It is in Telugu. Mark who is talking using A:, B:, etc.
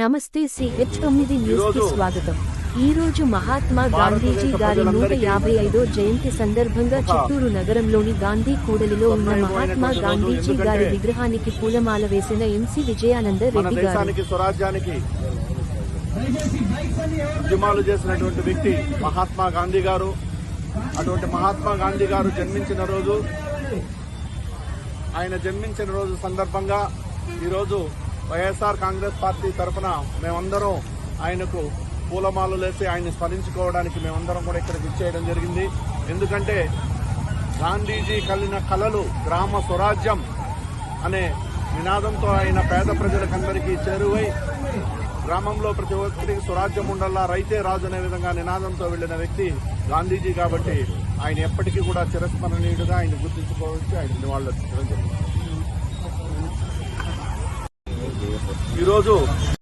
A: నమస్తే సిహెచ్ తొమ్మిది న్యూస్కి స్వాగతం. ఈ రోజు మహాత్మా గాంధీజీ గారి నూట యాభై ఐదో జయంతి సందర్భంగా చిత్తూరు నగరంలోని గాంధీ కూడలిలో ఉన్న మహాత్మా గాంధీజీ గారి విగ్రహానికి పూలమాల వేసిన ఎంసీ విజయానంద రెడ్డి గారు.
B: స్వరాజ్యానికి ఉద్యమాలు చేసినటువంటి వ్యక్తి మహాత్మా గాంధీ గారు. అటువంటి మహాత్మా గాంధీ గారు జన్మించిన రోజు ఆయన జన్మించిన రోజు సందర్భంగా ఈరోజు వైఎస్ఆర్ కాంగ్రెస్ పార్టీ తరఫున మేమందరం ఆయనకు పూలమాలలు వేసి ఆయన్ని స్మరించుకోవడానికి మేమందరం కూడా ఇక్కడికి ఇచ్చేయడం జరిగింది. ఎందుకంటే గాంధీజీ కలిగిన కలలు గ్రామ స్వరాజ్యం అనే నినాదంతో ఆయన పేద ప్రజలకందరికీ చేరువై గ్రామంలో ప్రతి ఒక్కరికి స్వరాజ్యం ఉండల్లా రైతే రాజు అనే విధంగా నినాదంతో వెళ్ళిన వ్యక్తి గాంధీజీ కాబట్టి ఆయన ఎప్పటికీ కూడా చిరస్మరణీయుడుగా ఆయన గుర్తించుకోవచ్చు ఆయన నివాళులు అర్పించడం జరిగింది. 多住。